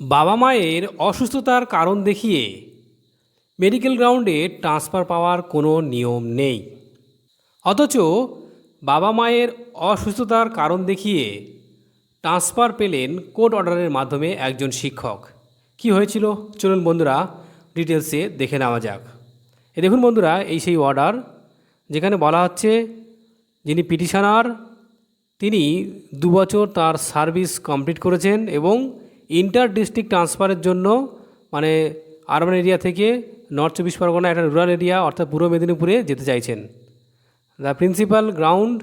বাবা মায়ের অসুস্থতার কারণ দেখিয়ে মেডিকেল গ্রাউন্ডে ট্রান্সফার পাওয়ার কোনো নিয়ম নেই। অথচ বাবা মায়ের অসুস্থতার কারণ দেখিয়ে ট্রান্সফার পেলেন কোর্ট অর্ডারের মাধ্যমে একজন শিক্ষক। কি হয়েছিল? চলুন বন্ধুরা ডিটেলসে দেখে নেওয়া যাক। এ দেখুন বন্ধুরা, এই সেই অর্ডার যেখানে বলা হচ্ছে, যিনি পিটিশনার, তিনি দু বছর তার সার্ভিস কমপ্লিট করেছেন এবং ইন্টার ডিস্ট্রিক্ট ট্রান্সফারের জন্য মানে আরবান এরিয়া থেকে নর্থ চব্বিশ পরগনা একটা রুরাল এরিয়া অর্থাৎ পূর্ব মেদিনীপুরে যেতে চাইছেন। The principal ground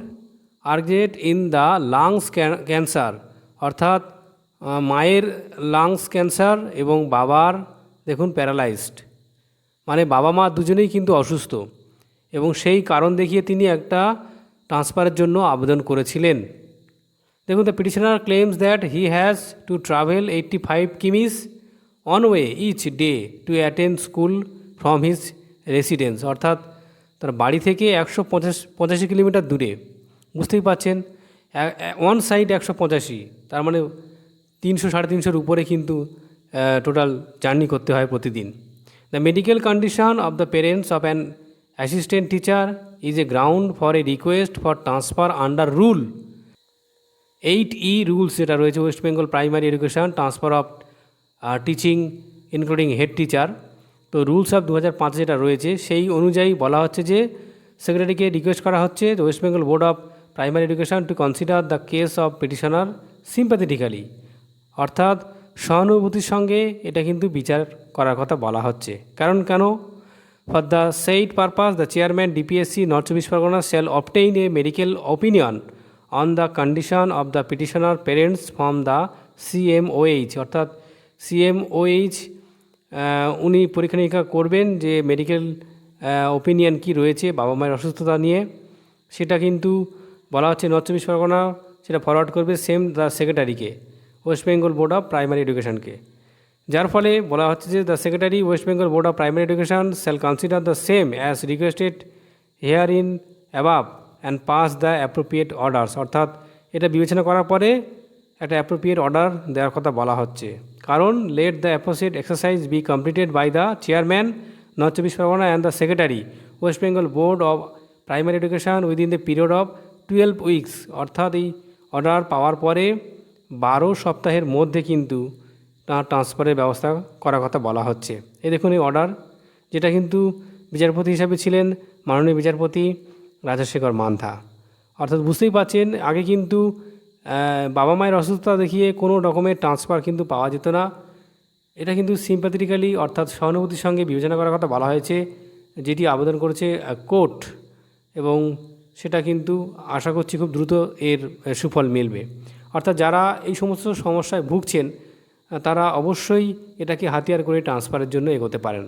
urgent in the lungs cancer অর্থাৎ মায়ের লাংস ক্যান্সার এবং বাবার, দেখুন প্যারালাইজড মানে বাবা মা দুজনেই কিন্তু অসুস্থ। এবং সেই কারণ দেখিয়ে তিনি একটা ট্রান্সফারের জন্য আবেদন করেছিলেন। দেখুন the petitioner claims that he has to travel eighty five kms on way each day to attend school from his residence অর্থাৎ তার বাড়ি থেকে একশো পঁচাশ, পঁচাশি কিলোমিটার দূরে। বুঝতেই পাচ্ছেন? ওয়ান সাইড একশো পঁচাশি। তার মানে তিনশো, সাড়ে তিনশোর উপরে কিন্তু টোটাল জার্নি করতে হয় প্রতিদিন। The medical condition of the parents of an assistant teacher is a ground for a request for transfer under rule eight E rules যেটা রয়েছে West Bengal primary education transfer of teaching including head teacher to rules of two যেটা রয়েছে, সেই অনুযায়ী বলা হচ্ছে যে সেক্রেটারিকে request করা হচ্ছে West Bengal board of primary education to consider the case of petitioner sympathetically অর্থাৎ, সহানুভূতির সঙ্গে এটা কিন্তু বিচার করার কথা বলা হচ্ছে। কারণ কেন? For the said purpose the chairman DPSC north চব্বিশ Pargana shall obtain a medical opinion on the condition of the petitioner parents from the CMOH অর্থাৎ সিএমওএইচ উনি পরীক্ষা নিরীক্ষা করবেন যে মেডিকেল ওপিনিয়ন কি রয়েছে, বাবা মায়ের অসুস্থতা নিয়ে। সেটা কিন্তু বলা হচ্ছে নর্থ চব্বিশ পরগনা, সেটা ফরওয়ার্ড করবে same the সেক্রেটারিকে West Bengal board of primary এডুকেশনকে যার ফলে বলা হচ্ছে যে the secretary West Bengal board of primary education shall consider the same as requested here in above and pass the appropriate orders অর্থাৎ এটা বিবেচনা করার পরে একটা অ্যাপ্রোপ্রিয়েট অর্ডার দেওয়ার কথা বলা হচ্ছে। কারণ let the appropriate exercise be completed by the chairman north চব্বিশ Pargana and the secretary West Bengal board of primary education within the period of twelve weeks অর্থাৎ এই অর্ডার পাওয়ার পরে বারো সপ্তাহের মধ্যে কিন্তু তার ট্রান্সফারের ব্যবস্থা করার কথা বলা হচ্ছে। এই দেখুন এই অর্ডার যেটা কিন্তু বিচারপতি হিসাবে ছিলেন, মাননীয় বিচারপতি রাজশেখর মান্থা। অর্থাৎ বুঝতেই পারছেন, আগে কিন্তু বাবা মায়ের অসুস্থতা দেখিয়ে কোনো রকমের ট্রান্সফার কিন্তু পাওয়া যেত না। এটা কিন্তু সিম্প্যাথেটিক্যালি অর্থাৎ সহানুভূতির সঙ্গে বিবেচনা করার কথা বলা হয়েছে, যেটি আবেদন করেছে কোর্ট। এবং সেটা কিন্তু আশা করছি খুব দ্রুত এর সুফল মিলবে। অর্থাৎ যারা এই সমস্ত সমস্যায় ভুগছেন তারা অবশ্যই এটাকে হাতিয়ার করে ট্রান্সফারের জন্য এগোতে পারেন।